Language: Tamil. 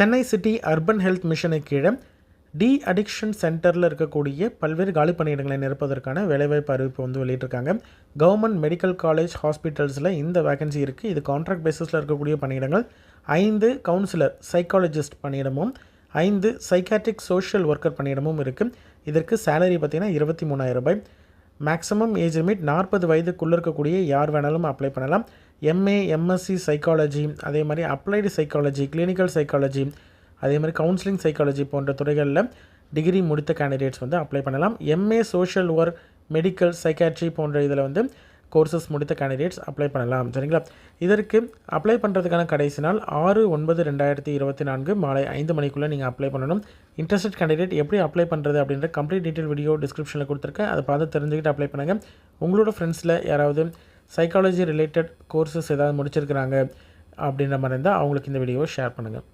சென்னை சிட்டி அர்பன் ஹெல்த் மிஷனை கீழே டி அடிக்ஷன் சென்டரில் இருக்கக்கூடிய பல்வேறு காலி பணியிடங்களை நிரப்பதற்கான வேலைவாய்ப்பு அறிவிப்பு வந்து வெளியிட்டிருக்காங்க. கவர்மெண்ட் மெடிக்கல் காலேஜ் ஹாஸ்பிட்டல்ஸில் இந்த வேகன்சி இருக்குது இது கான்ட்ராக்ட் பேசிஸில் இருக்கக்கூடிய பணியிடங்கள். ஐந்து கவுன்சிலர் சைக்காலஜிஸ்ட் பணியிடமும் ஐந்து சைக்காட்ரிக் சோஷியல் ஒர்க்கர் பணியிடமும் இருக்குது இதற்கு சேலரி பார்த்திங்கன்னா இருபத்தி மூணாயிரம் ரூபாய். மேக்ஸிமம் ஏஜ் லிமிட் நாற்பது வயதுக்குள்ளே இருக்கக்கூடிய யார் வேணாலும் அப்ளை பண்ணலாம். எம்ஏ எம்எஸ்சி சைக்காலஜி அதே மாதிரி அப்ளைடு சைக்காலஜி கிளினிக்கல் சைக்காலஜி அதே மாதிரி கவுன்சிலிங் சைக்காலஜி போன்ற துறைகளில் டிகிரி முடித்த கேண்டிடேட்ஸ் வந்து அப்ளை பண்ணலாம். MA social work medical psychiatry போன்ற இதில் வந்து கோர்சஸ் முடித்த கேண்டிடேட்ஸ் அப்ளை பண்ணலாம். சரிங்களா? இதற்கு அப்ளை பண்ணுறதுக்கான கடைசி நாள் ஆறு ஒன்பது ரெண்டாயிரத்தி இருபத்தி நான்கு மாலை ஐந்து மணிக்குள்ளே நீங்கள் அப்ளை பண்ணணும். இன்ட்ரெஸ்டட் கேண்டிடேட் எப்படி அப்ளை பண்ணுறது அப்படின்ற கம்ப்ளீட் டீட்டெயில் வீடியோ டிஸ்கிரிப்ஷனில் கொடுத்துருக்கேன். அதை பார்த்து தெரிஞ்சுக்கிட்டு அப்ளை பண்ணுங்கள் உங்களோட ஃப்ரெண்ட்ஸில் யாராவது சைக்காலஜி ரிலேட்டட் கோர்சஸ் ஏதாவது முடிச்சிருக்கிறாங்க அப்படின்ற மாதிரி இருந்தால் அவங்களுக்கு இந்த வீடியோவை ஷேர் பண்ணுங்கள்